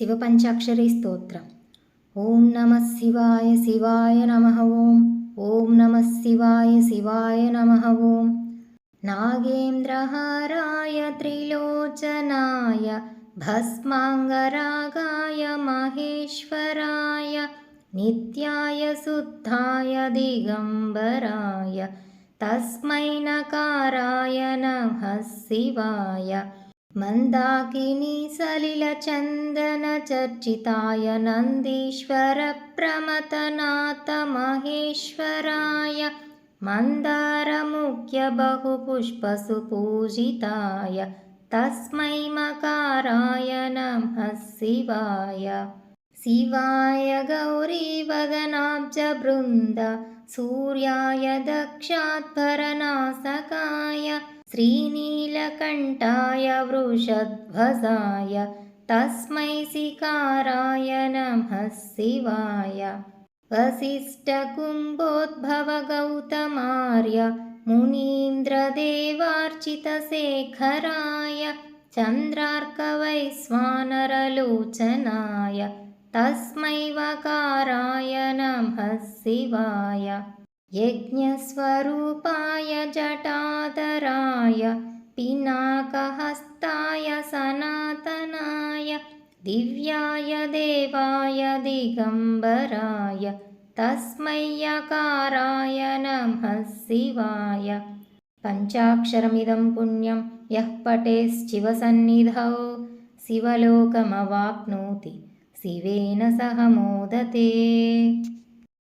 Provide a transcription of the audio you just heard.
शिवपञ्चाक्षरीस्तोत्रम्। ॐ नमः शिवाय शिवाय नमः ॐ। ॐ नमः शिवाय शिवाय नमः ॐ। नागेन्द्रहाराय त्रिलोचनाय भस्माङ्गरागाय महेश्वराय नित्याय शुद्धाय दिगम्बराय तस्मै नकाराय नमः शिवाय। मन्दाकिनी सलिलचन्दनचर्चिताय नन्दीश्वरप्रमथनाथ महेश्वराय मन्दारमुख्यबहुपुष्पसुपूजिताय तस्मै मकाराय नमः शिवाय। शिवाय गौरीवदनाब्जबृन्द सूर्याय दक्षात्भरनासकाय श्रीनीलकण्ठाय वृषध्वजाय तस्मै सिकाराय नमः शिवाय। वसिष्ठकुम्भोद्भवगौतमार्य मुनीन्द्रदेवार्चितशेखराय चन्द्रार्कवैश्वानरलोचनाय तस्मै वकाराय नमः शिवाय। यज्ञस्वरूपाय जटाधराय पिनाकहस्ताय सनातनाय दिव्याय देवाय दिगम्बराय तस्मै यकाराय नमः शिवाय। पञ्चाक्षरमिदं पुण्यं यः पठेश्चिवसन्निधौ शिवलोकमवाप्नोति शिवेन सह मोदते